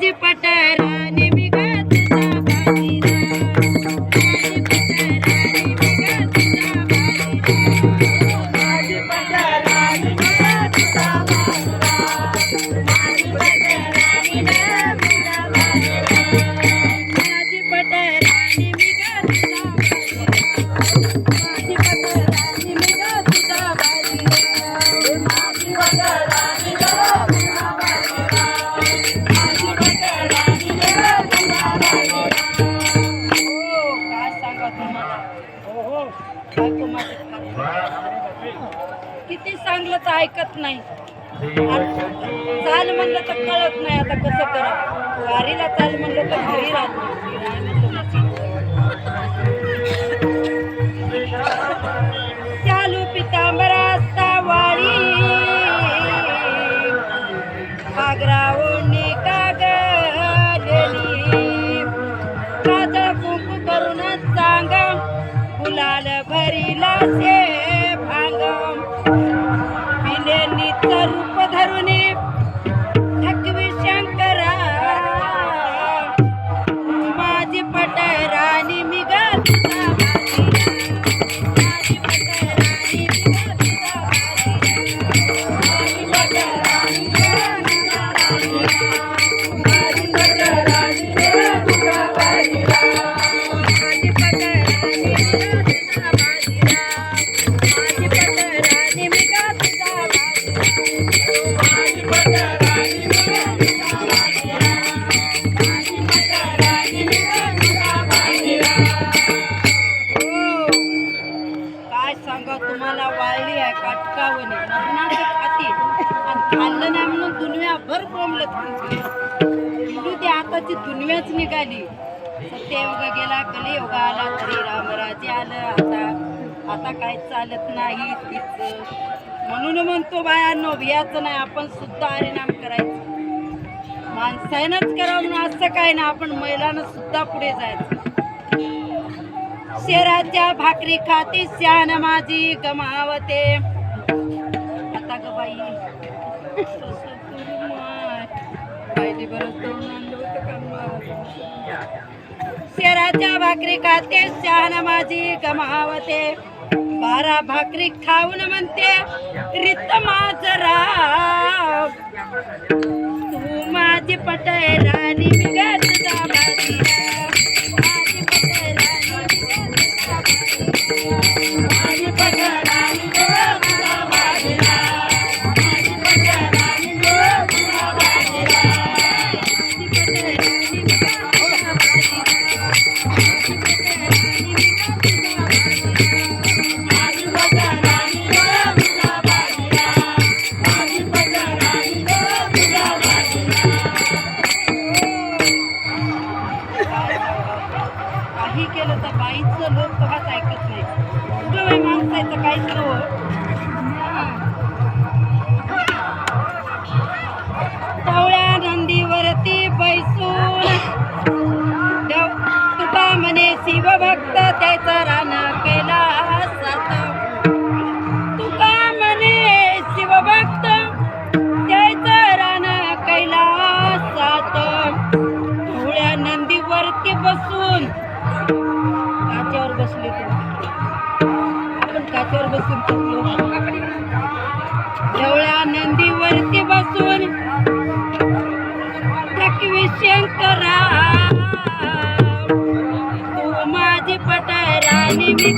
माझी किती तर ऐकत नाही. चाल म्हणलं तर कळत नाही आता कसं करा. वारीला चाल म्हणलं तर घरी राहत चालू नाही. म्हणलं तर चालू वाळी आग्रावणी कागलेली. काजळ कुंकू करून सांग गुलाल भरीला से बरं बोंबलत फिरू ते आताची दुनियाच निघाली. सत्ययोग गेला कलियोग आला तरी रामराजे आलं. आता आता काय चालत नाही तिच. म्हणून म्हणतो बायांनो भियाचं नाही आपण सुद्धा हरिनाम करायचं. माणसानंच करावं म्हणून असं काय ना आपण महिलांना सुद्धा पुढे जायचं. शेराच्या भाकरी खाती श्यान माझी गमावते. आता गबाई बाई पाहिली बरं तरुण आणलं होतं का शेराच्या भाकरी खाते श्यान माझी गमावते. बारा भाकरी खाऊन म्हणते रित माझरा तू माझी पटराणी मी ग बसून ढवळ्या नंदीवरती बसून थकवी शंकरा तू माझी पटराणी मी